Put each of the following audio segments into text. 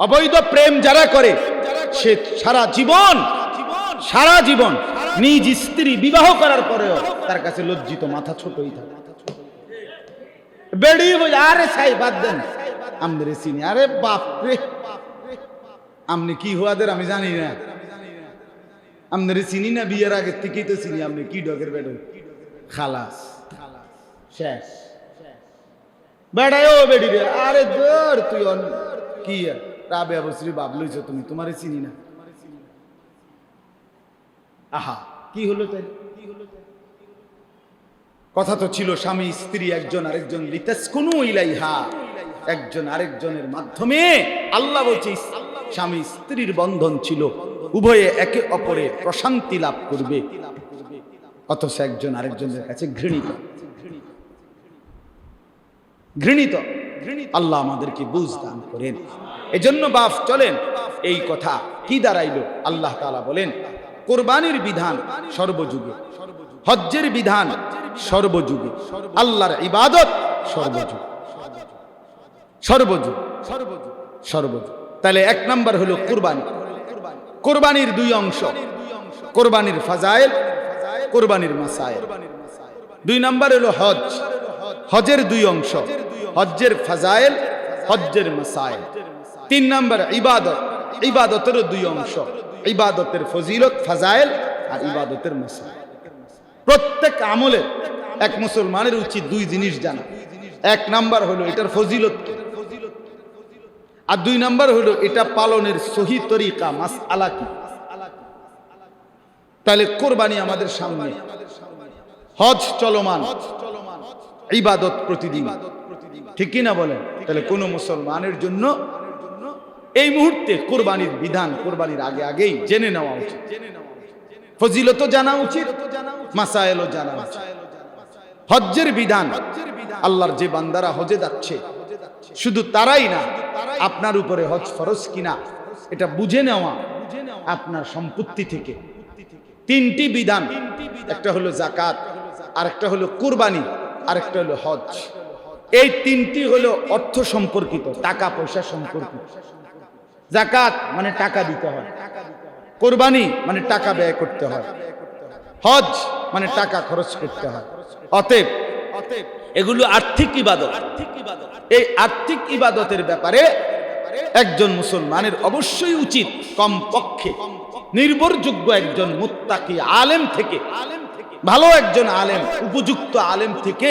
অবৈধ প্রেম যারা করে সে সারা জীবন সারা জীবন নিজ স্ত্রী বিবাহ করার পরেও তার কাছে লজ্জিত মাথা ছোটই থাকে। বলে আরে সাই বাদ দেন। আমাদের চিনি আরে বাপরে আপনি কি হওয়াদের আমি জানি না। আপনার চিনি না। বিয়ের আগে থেকেই তো চিনি আপনি কি ডগের বেড়ে? খালাস। শেষ। বেড়ায় ও বেড়ি রে আরে দর তুই কি আর? রাবে অবশ্রী বাবলুইছ তুমি, তোমারে চিনি না। আহা, কি হলো তাই? কথা তো ছিল, স্বামী, স্ত্রী, একজন আরেকজন কোনো একজন আরেকজনের মাধ্যমে আল্লাহ বলছে, স্বামী, স্ত্রীর বন্ধন ছিল, উভয়ে একে অপরে প্রশান্তি লাভ করবে। অথচ একজন আরেকজনের কাছে ঘৃণিত। ঘৃণিত। আল্লাহ আমাদেরকে বুঝ দান করেন। এজন্য বাপ চলেন। এই কথা কি দাঁড়াইল? আল্লাহ তাআলা বলেন, কোরবানির বিধান সর্বযুগে, হজ্জের বিধান সর্বযুগে, আল্লাহর ইবাদত সর্বযুগ। সর্বযুগ সর্বযুগ। তাহলে এক নাম্বার হলো কোরবানি। কোরবানির দুই অংশ, কোরবানির ফাজাইল, কোরবানির মাসাইল দুই নাম্বার হলো হজ হজের দুই অংশ, হজ্জের ফাজাইল, হজ্জের মাসাইল তিন নাম্বার ইবাদত। ইবাদতেরও দুই অংশ। ইবাদতের ফজিলত, ফাজাইল আর ইবাদতের মাসাইল প্রত্যেক আমলে এক মুসলমানের উচিত দুই জিনিস জানা। এক নাম্বার হলো এটার ফজিলত আর দুই নাম্বার হলো এটা পালনের সহি তরিকা মাস আলা কি? তাহলে কোরবানি আমাদের সামনে। হজ চলমান। ইবাদত প্রতিদিন। ঠিক কি না বলেন? তাহলে কোন মুসলমানের জন্য এই মুহূর্তে কোরবানির বিধান, কোরবানির আগে আগেই জেনে নেওয়া উচিত। ফজিলত জানা উচিত, মাসায়েলও জানা উচিত। হজ্জের বিধান, আল্লাহর যে বান্দারা হজে যাচ্ছে, শুধু তারাই না, আপনার উপরে হজ ফরজ কিনা, এটা বুঝে নেওয়া আপনার সম্পত্তি থেকে। তিনটি বিধান, একটা হলো জাকাত আরেকটা হলো কুরবানি, আরেকটা হলো হজ। এই তিনটি হলো অর্থ সম্পর্কিত, টাকা পয়সা সম্পর্কিত। জাকাত মানে টাকা দিতে হয়। কোরবানি মানে টাকা ব্যয় করতে হয়। হজ মানে টাকা খরচ করতে হয়। অতএব এগুলো আর্থিক ইবাদত। এই আর্থিক ইবাদতের ব্যাপারে একজন মুসলমানের অবশ্যই উচিত কমপক্ষে নির্ভরযোগ্য একজন মুত্তাকি আলেম থেকে, ভালো একজন আলেম, উপযুক্ত আলেম থেকে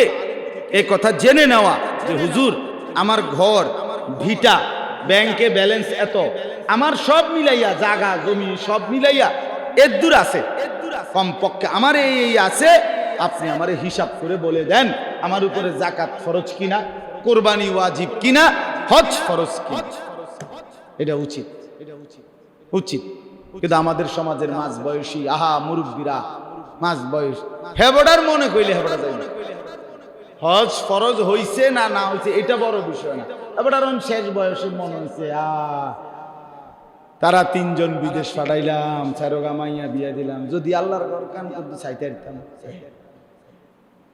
এ কথা জেনে নেওয়া যে হুজুর, আমার ঘর, ভিটা ব্যাংকে ব্যালেন্স এত। আমার সব মিলাইয়া, জাগা, জমি, সব মিলাইয়া এর দূর আছে। কমপক্ষে আমার এই আছে, আপনি আমার হিসাব করে বলে দেন, আমার উপরে জাকাত ফরজ কিনা, কোরবানি ওয়াজিব কিনা, হজ ফরজ কিনা। এটা উচিত। উচিত। কিন্তু আমাদের সমাজের মাঝ বয়সী আহা, মুরব্বীরা মাঝ বয়স হেবডার মনে কইলে হেবডা না। হজ ফরজ হইছে না না হইছে এটা বড় বিষয় না। এবার আর শেষ বয়সে মনে হইছে আ। তারা তিনজন বিদেশ পাঠাইলাম চারোগা মাইয়া বিয়া দিলাম। যদি আল্লাহর ঘর কান করতে চাইতে পারতাম।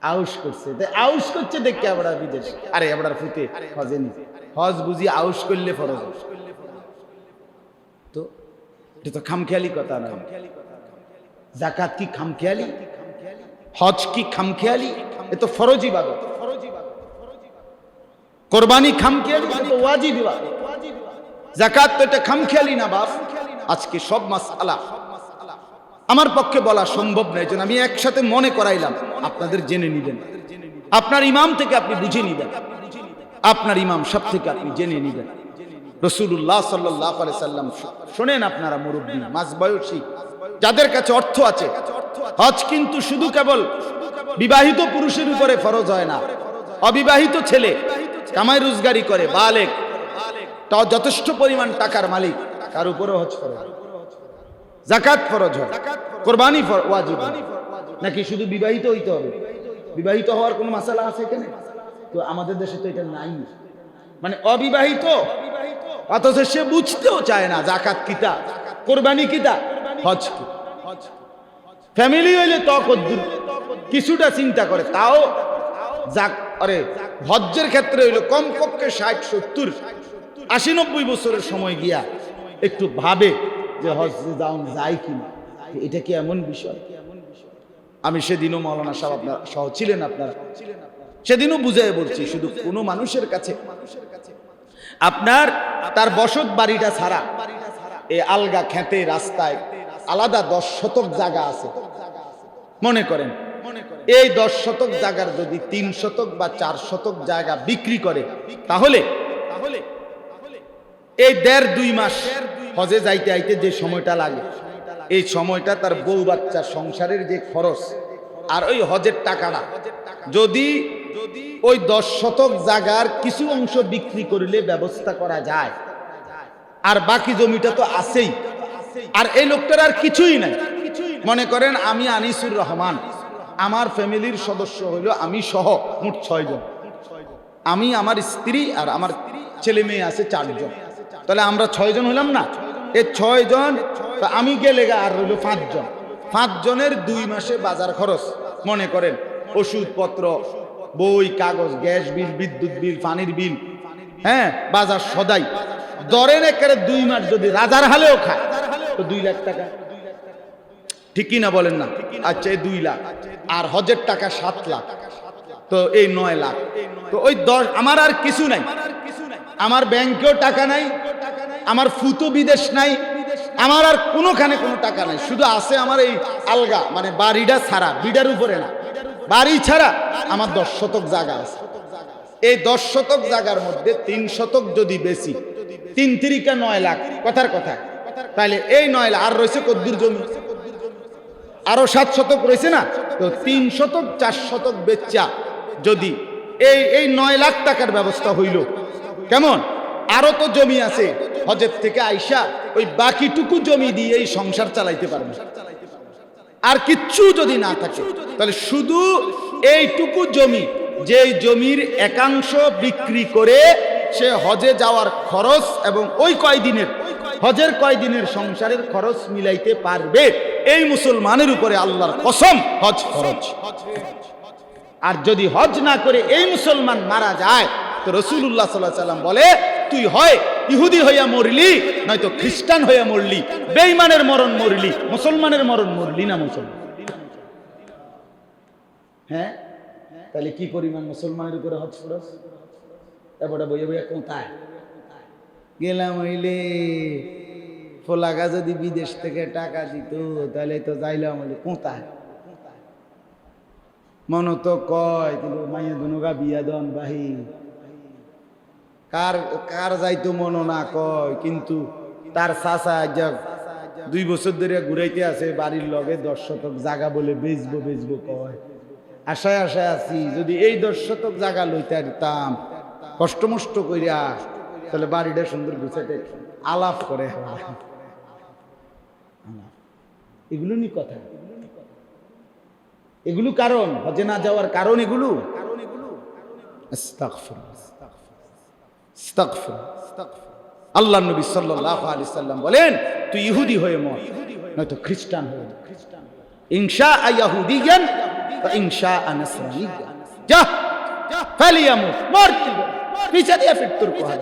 আউস করছে। তাই আউস করছে দেখে আবার বিদেশ। আরে আবার ফুটে হজে নি। হজ বুঝি আউস করলে ফরজ। তো এটা তো খামখেয়ালি কথা নয়। জাকাত কি খামখেয়ালি? হজ কি খামখেয়ালি? এ তো ফরজ ইবাদত। কোরবানি খামখেয়ালি তো ওয়াজিব ইবাদত। জাকাত তো এটা খামখেয়ালি না বাপ। আজকে সব মাসআলা। আমার পক্ষে বলা সম্ভব নয় যেন আমি একসাথে মনে করাইলাম। আপনাদের জেনে নিবেন। আপনার ইমাম থেকে আপনি বুঝে নিবেন। আপনার ইমাম সব থেকে আপনি জেনে নিবেন। রসুল্লাহ সাল্লাহ সাল্লাম শোনেন আপনারা মুরব্বী মাঝ বয়সী। যাদের কাছে অর্থ আছে। হজ কিন্তু শুধু কেবল বিবাহিত পুরুষের উপরে ফরজ হয় না। অবিবাহিত ছেলে কামাই রোজগারি করে, বালেক। তাও যথেষ্ট পরিমাণ টাকার মালিক, তার উপরে হজ ফরজ জাকাত ফরজ হয়, কোরবানি ওয়াজিব নাকি শুধু বিবাহিত হইতে হবে? বিবাহিত হওয়ার কোনো মাসালা আছে এখানে? তো আমাদের দেশে তো এটা নাই। মানে অবিবাহিত, অথচ সে বুঝতেও চায় না জাকাত কিতা, কোরবানি কিতা, হজ কি ফ্যামিলি হইলে তো কদ্দুর কিছুটা চিন্তা করে, তাও যাক, আরে, হজ্জের ক্ষেত্রে হইল কমপক্ষে ষাট, সত্তর, আশি, নব্বই বছরের সময় গিয়া একটু ভাবে যে হজ যাওন যায় কিনা। এটা কি এমন বিষয়? আমি সেদিনও মৌলানা সাহেব আপনার, সহ ছিলেন আপনারা। সেদিনও বুঝাই বলছি, শুধু কোনো মানুষের কাছে। আপনার তার বসত বাড়িটা ছাড়া এই আলগা খেতে রাস্তায় আলাদা দশ শতক জায়গা আছে। মনে করেন এই দশ শতক জায়গার যদি তিন শতক বা চার শতক জায়গা বিক্রি করে, তাহলে তাহলে এই দেড় দুই মাস হজে যাইতে আইতে যে সময়টা লাগে, এই সময়টা তার বউ বাচ্চা সংসারের যে খরচ আর ওই হজের টাকাটা, যদি ওই দশ শতক জায়গার কিছু অংশ বিক্রি করলে ব্যবস্থা করা যায়। আর বাকি জমিটা তো আছেই। আর এই লোকটার আর কিছুই নাই। মনে করেন, আমি আনিসুর রহমান। আমার ফ্যামিলির সদস্য হইল আমি সহ মোট ছয়জন। আমি, আমার স্ত্রী আর আমার ছেলে মেয়ে আছে চারজন। তাহলে আমরা ছয়জন হইলাম না? এই ছয়জন আমি গেলে আর রইল পাঁচজন। পাঁচজনের দুই মাসে বাজার খরচ, মনে করেন, ওষুধপত্র, বই, কাগজ, গ্যাস বিল, বিদ্যুৎ বিল, পানির বিল হ্যাঁ বাজার সদাই। দরের একেবারে দুই মাস যদি রাজার হালেও খায়, তো দুই লাখ টাকা। ঠিকই না বলেন না? আচ্ছা এই দুই লাখ। আর হজের টাকা সাত লাখ। তো এই নয় লাখ। তো ওই দশ, আমার আর কিছু নাই। আমার ব্যাংকেও টাকা নাই। আমার ফুতো বিদেশ নাই। আমার আর কোনোখানে কোনো টাকা নাই। শুধু আছে আমার এই আলগা মানে বাড়িটা ছাড়া, বিডার উপরে না। বাড়ি ছাড়া আমার দশ শতক জায়গা আছে। এই দশ শতক জায়গার মধ্যে তিন শতক যদি বেশি, তিন তিরিকা নয় লাখ, কথার কথা। তাহলে এই নয় লাখ, আর রয়েছে কদ্দুর জমি। আরও সাত শতক রয়েছে না? তো তিন শতক, চার শতক বেচা যদি এই এই নয় লাখ টাকার ব্যবস্থা হইল। কেমন? আরও তো জমি আছে। হজের থেকে আইসা ওই বাকিটুকু জমি দিয়ে এই সংসার চালাইতে পারবে। আর কিচ্ছু যদি না থাকে, তাহলে শুধু এইটুকু জমি যে জমির একাংশ বিক্রি করে সে হজে যাওয়ার খরচ এবং ওই কয়দিনের, হজের কয়দিনের সংসারের খরচ মিলাইতে পারবে। এই মুসলমানের উপরে আল্লাহর কসম হজ খরচ আর যদি হজ না করে এই মুসলমান মারা যায়, তো রসুল্লাহ সাল্লাহ সাল্লাম বলে, তুই হয় ইহুদি হইয়া মরলি, নয়তো খ্রিস্টান হইয়া মরলি বেইমানের মরণ মরলি, মুসলমানের মরণ মরলি না মুসলমান? হ্যাঁ? তাহলে কি পরিমাণ মুসলমানের উপরে হজ খরচ তারপরে বইয়া বইয়া কোথায়? গেলাম হইলে ফোলাগা যদি বিদেশ থেকে টাকা দিত, তাহলে তো যাইলাম হইলে কোথায়? মন তো কয়, কিন্তু মাইয়া দুনুগা বিয়া দন বাহি। কার কার যাইতো মন না কয়, কিন্তু তার চাচা দুই বছর ধরে ঘুরাইতে আছে, বাড়ির লগে দশ শতক জায়গা বলে বেচবো বেচবো কয়। আশায় আশায় আছি, যদি এই দশ শতক জায়গা লইতে পারতাম, কষ্ট মষ্ট কইরা, তাহলে বাড়িটা সুন্দর গুছাতে আলাপ করে আলাপ। এগুলো নি কথা এগুলো কারণ, হজে না যাওয়ার কারণ এগুলো। আল্লাহ নবী সাল্লাল্লাহু আলাইহি সাল্লাম বলেন, তুই ইহুদি হয়ে মর, নয়তো খ্রিস্টান হয়ে মর। ইনশা ইয়াহুদিয়ান বা ইনশা নাসরানিয়ান যা ফালিয়ামুত, মর পিছা দিয়ে ফিট তোর কোয়া